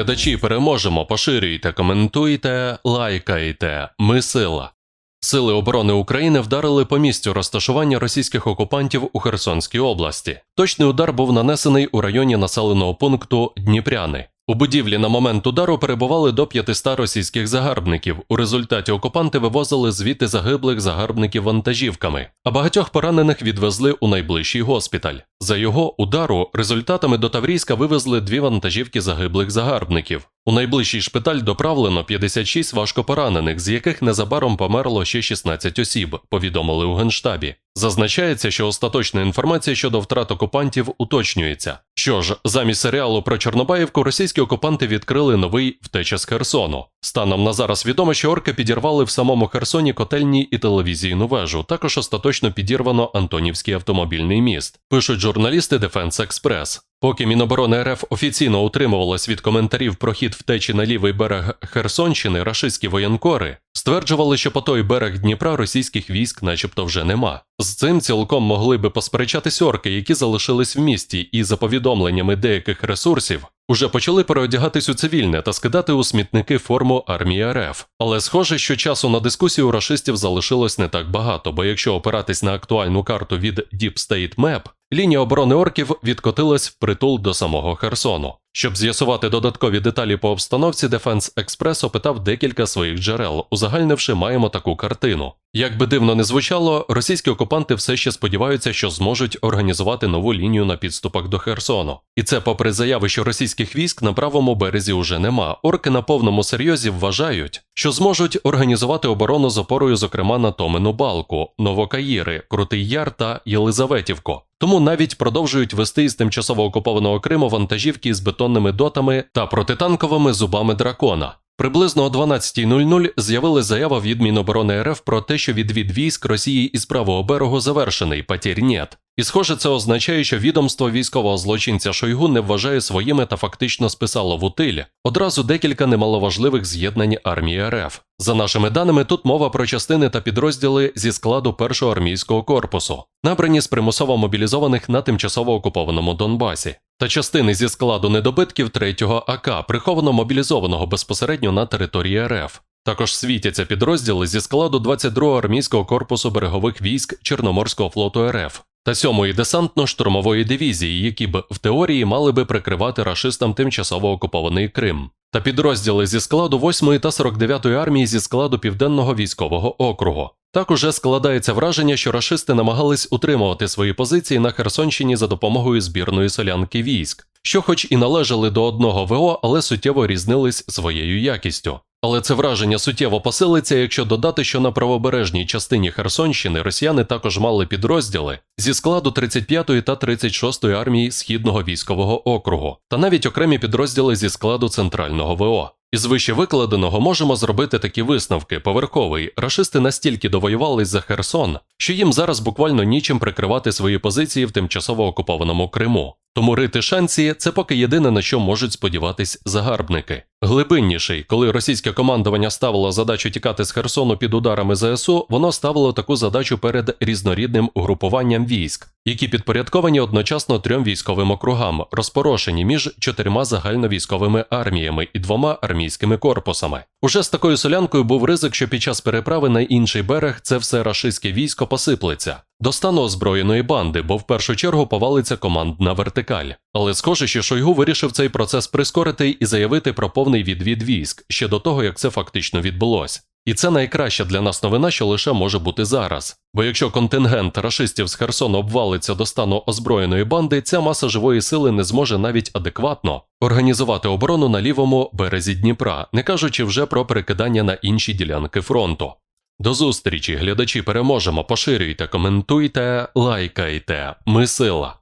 Глядачі переможемо, поширюйте, коментуйте, лайкайте. Ми сила. Сили оборони України вдарили по місцю розташування російських окупантів у Херсонській області. Точний удар був нанесений у районі населеного пункту Дніпряни. У будівлі на момент удару перебували до 500 російських загарбників. У результаті окупанти вивозили звідти загиблих загарбників вантажівками, а багатьох поранених відвезли у найближчий госпіталь. За його удару результатами до Таврійська вивезли дві вантажівки загиблих загарбників. У найближчий шпиталь доправлено 56 важкопоранених, з яких незабаром померло ще 16 осіб, повідомили у Генштабі. Зазначається, що остаточна інформація щодо втрат окупантів уточнюється. Що ж, замість серіалу про Чорнобаївку російські окупанти відкрили новий втеча з Херсону. Станом на зараз відомо, що орки підірвали в самому Херсоні котельні і телевізійну вежу. Також остаточно підірвано Антонівський автомобільний міст. Пишуть журналісти Defense Express. Поки Міноборони РФ офіційно утримувалась від коментарів про хід втечі на лівий берег Херсонщини, рашистські воєнкори стверджували, що по той берег Дніпра російських військ, начебто, вже нема. З цим цілком могли би посперечатись орки, які залишились в місті, і за повідомленнями деяких ресурсів уже почали переодягатись у цивільне та скидати у смітники форму армії РФ. Але схоже, що часу на дискусію рашистів залишилось не так багато, бо якщо опиратись на актуальну карту від Deep State Map, лінія оборони орків відкотилась в притул до самого Херсону. Щоб з'ясувати додаткові деталі по обстановці, Defense Express опитав декілька своїх джерел, узагальнивши маємо таку картину. Як би дивно не звучало, російські окупанти все ще сподіваються, що зможуть організувати нову лінію на підступах до Херсону. І це попри заяви, що російських військ на правому березі уже нема. Орки на повному серйозі вважають, що зможуть організувати оборону з опорою, зокрема на Томену Балку, Новокаїри, Крутий Яр та Єлизаветівко. Тому навіть продовжують вести із тимчасово окупованого Криму вантажівки з бетонними дотами та протитанковими зубами дракона. Приблизно о 12.00 з'явилася заява від Міноборони РФ про те, що відвід військ Росії із правого берегу завершений, потір нет. І схоже, це означає, що відомство військового злочинця Шойгу не вважає своїми та фактично списало в утиль одразу декілька немаловажливих з'єднань армії РФ. За нашими даними, тут мова про частини та підрозділи зі складу першого армійського корпусу, набрані з примусово мобілізованих на тимчасово окупованому Донбасі, та частини зі складу недобитків 3-го АК, приховано мобілізованого безпосередньо на території РФ. Також світяться підрозділи зі складу 22-го армійського корпусу берегових військ Чорноморського флоту РФ та 7-ї десантно-штурмової дивізії, які б в теорії мали би прикривати рашистам тимчасово окупований Крим, та підрозділи зі складу 8-ї та 49-ї армії зі складу Південного військового округу. Так уже складається враження, що рашисти намагались утримувати свої позиції на Херсонщині за допомогою збірної солянки військ, що, хоч і належали до одного ВО, але суттєво різнились своєю якістю. Але це враження суттєво посилиться, якщо додати, що на правобережній частині Херсонщини росіяни також мали підрозділи зі складу 35-ї та 36-ї армії Східного військового округу, та навіть окремі підрозділи зі складу центрального ВО. Із вище викладеного можемо зробити такі висновки. Поверховий рашисти настільки довоювались за Херсон, що їм зараз буквально нічим прикривати свої позиції в тимчасово окупованому Криму. Тому рити шанці це поки єдине на що можуть сподіватись загарбники. Глибинніший, коли російське командування ставило задачу тікати з Херсону під ударами ЗСУ, воно ставило таку задачу перед різнорідним угрупуванням військ, які підпорядковані одночасно трьом військовим округам, розпорошені між чотирма загальновійськовими арміями і двома армійськими корпусами. Уже з такою солянкою був ризик, що під час переправи на інший берег це все рашистське військо посиплеться. До стану озброєної банди, бо в першу чергу повалиться командна вертикаль. Але схоже, що Шойгу вирішив цей процес прискорити і заявити про повний відвід військ ще до того, як це фактично відбулось. І це найкраща для нас новина, що лише може бути зараз. Бо якщо контингент рашистів з Херсону обвалиться до стану озброєної банди, ця маса живої сили не зможе навіть адекватно організувати оборону на лівому березі Дніпра, не кажучи вже про перекидання на інші ділянки фронту. До зустрічі, глядачі, переможемо, поширюйте, коментуйте, лайкайте. Ми сила.